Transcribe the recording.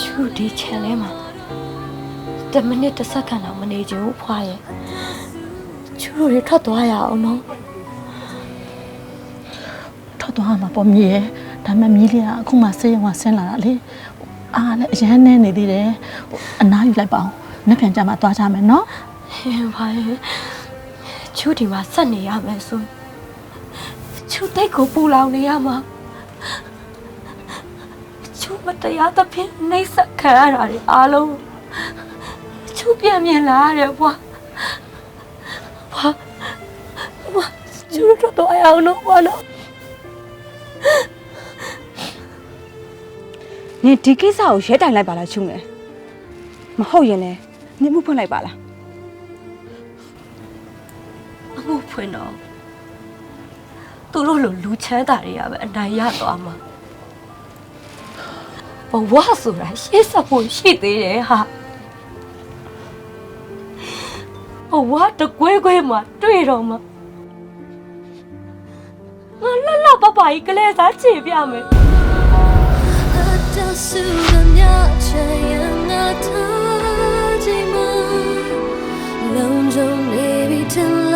ချူဒီချန်လဲမှာတမနစ်တစ်စက္ကန့်တော့မနေချင်ဘူးဖွာရဲ့ချူတို့တွေထွက်သွားရအောင်နော်ထွက်သွားမှာပေါ့မြေရဲ့ဒါပေမဲ့မြေလေးကအခုမှဆေးရုံကဆင်းလာတာလေအားလည်းအရန်နေနေသေးတယ်ဟိုအနားယူလိုက်ပါအောင်နှစ်ပြန်ကြမှာသွားကြမယ်နော်ဟင်ဖွာရဲ့ချူဒီမှာဆက်နေရမယ်ဆိုချူတိတ်ကိုပူလောင်နေရမှာ ချူမတရားသဖြင့်နှိမ့်ဆက်ခံရတာတွေအားလုံးချူပြန်မြင်လာရတယ်ဖွာဖွာဖွာချူတို့ထွက်သွားရအောင်နော်ဖွာနော်နင်ဒီကိစ္စကိုရဲတိုင်လိုက်ပါလားချုံငယ်မဟုတ်ရင်လည်းနင်မှုဖွင့်လိုက်ပါလားအမှုဖွင့်တော့သူတို့လိုလူချမ်းသာတွေကပဲအနိုင်ရသွားမှာ ဘဝဆိုတာရှေ့ဆက်ဖို့ရှိသေးတယ်ဟာဘဝတကွဲကွဲမှာတွေ့တော့မှာငါလှလှပပကြီးကလေးစားချေပြမယ်လုံးကြုံနေပြီတင်